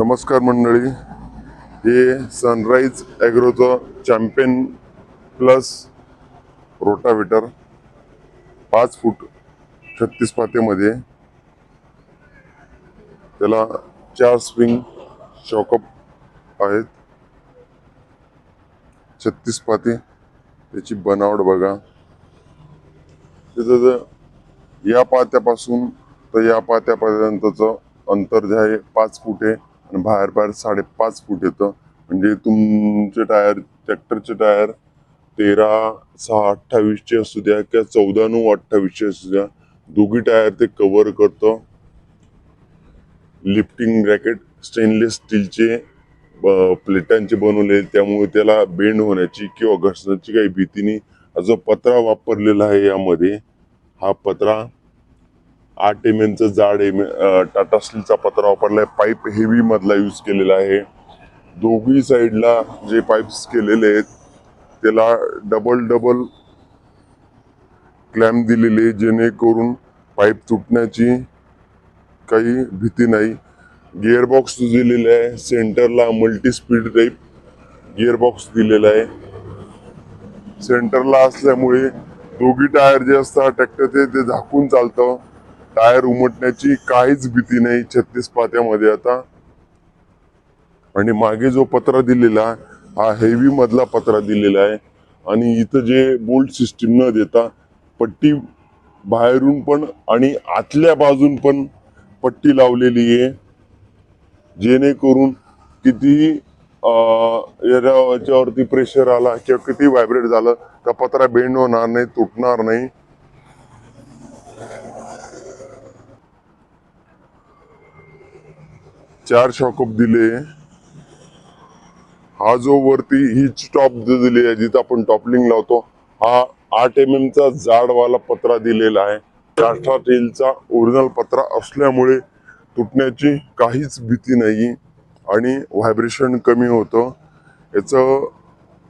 नमस्कार मंडळी. हे सनराईज ॲग्रोचं चॅम्पियन प्लस रोटावेटर पाच फूट छत्तीस पातेमध्ये त्याला चार स्प्रिंग शॉकअप आहेत. छत्तीस पाते त्याची बनावट बघा. त्याचं या पात्यापासून तर या पात्यापर्यंतचं अंतर जे आहे पाच फूट आहे. आणि बाहेर बाहेर साडेपाच फूट येतं. म्हणजे तुमचे टायर ट्रॅक्टरचे टायर तेरा सहा अठ्ठावीसचे असू द्या किंवा चौदा नऊ अठ्ठावीसचे असू द्या दोघी टायर ते कव्हर करतं. लिफ्टिंग रॅकेट स्टेनलेस स्टीलचे प्लेटांचे बनवले. त्यामुळे त्याला बेंड होण्याची किंवा घसण्याची काही भीती नाही. हा जो पत्रा वापरलेला आहे यामध्ये हा पत्रा आठ एम एमचं जाड एम टाटा स्टीलचा पत्रा वापरला आहे पाईप हेवी मधला यूज केलेला आहे. दोघी साईडला जे पाईप्स केलेले आहेत त्याला डबल डबल क्लॅम्प दिलेले जेणेकरून पाईप तुटण्याची काही भीती नाही. गिअरबॉक्स दिलेला आहे सेंटरला मल्टी स्पीड टाईप गिअरबॉक्स दिलेला आहे. सेंटरला असल्यामुळे दोघी टायर जे असतात ट्रॅक्टरचे ते झाकून चालतं. टायर उमटण्याची काहीच भीती नाही छत्तीस पात्यामध्ये आता. आणि मागे जो पत्रा दिलेला आहे, हा हेवी मधला पत्रा दिलेला आहे. आणि इथं जे बोल्ट सिस्टीम न देता पट्टी बाहेरून पण आणि आतल्या बाजून पण पट्टी लावलेली आहे. जेणेकरून कितीही याच्या- याच्यावरती प्रेशर आला किंवा किती व्हायब्रेट झालं तर पत्रा बेंड होणार नाही तुटणार नाही. चार शॉकअप दिले. हा जो वरती ही टॉप दिली आहे जिथं आपण टॉपलिंग लावतो हा आठ एम एम चा जाडवाला पत्रा दिलेला आहे. टाटा टेलचा ओरिजिनल पत्रा असल्यामुळे तुटण्याची काहीच भीती नाही आणि व्हायब्रेशन कमी होतं. याचं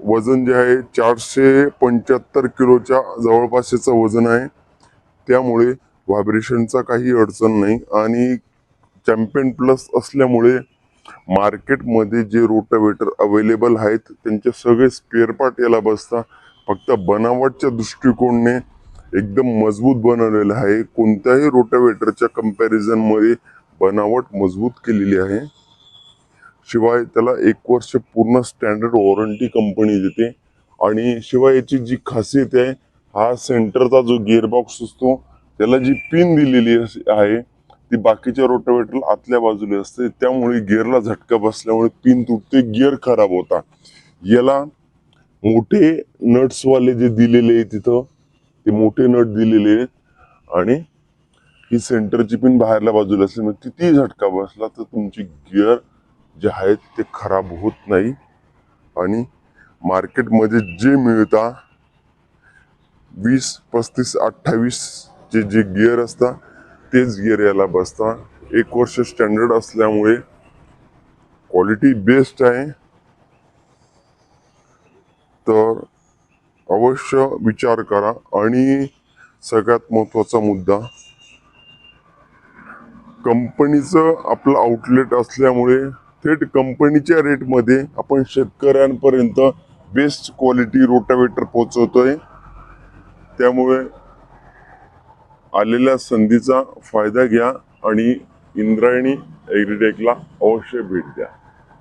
वजन जे आहे चारशे पंच्याहत्तर किलोच्या जवळपास याचं वजन आहे. त्यामुळे व्हायब्रेशनचा काही अडचण नाही. आणि चॅम्पियन प्लस असल्यामुळे मार्केटमध्ये जे रोटावेटर अवेलेबल आहेत त्यांचे सगळे स्पेअर पार्ट याला बसतात फक्त बनावटच्या दृष्टिकोनने एकदम मजबूत बनवलेलं आहे. कोणत्याही रोटावेटरच्या comparison बनावट मजबूत केलेली आहे. शिवाय त्याला एक वर्ष पूर्ण स्टँडर्ड वॉरंटी कंपनी देते. आणि शिवाय याची जी खासियत आहे हा सेंटरचा जो गिअरबॉक्स असतो त्याला जी पिन दिलेली अस- आहे ती बाकीच्या रोटावेटरला आतल्या बाजूला असते. त्यामुळे गिअरला झटका बसल्यामुळे पिन तुटते गिअर खराब होता. याला मोठे नट्सवाले जे दिलेले आहे तिथं ते मोठे नट दिलेले आहेत आणि ही सेंटरची पिन बाहेरल्या बाजूला असते. मग कितीही झटका बसला तर तुमची गिअर जे आहेत ते खराब होत नाही. आणि मार्केटमध्ये जे मिळता वीस पस्तीस अठ्ठावीसचे जे गिअर असतात तेच गिअर याला बसता एक वर्ष स्टँडर्ड असल्यामुळे क्वालिटी बेस्ट आहे. तर अवश्य विचार करा. आणि सगळ्यात महत्त्वाचा मुद्दा कंपनीचं आपलं आउटलेट असल्यामुळे थेट कंपनीच्या रेटमध्ये आपण शेतकऱ्यांपर्यंत बेस्ट क्वालिटी रोटावेटर पोहोचवतोय. त्यामुळे आलेल्या संधीचा फायदा घ्या आणि इंद्रायणी एग्रीटेकला अवश्य भेट द्या.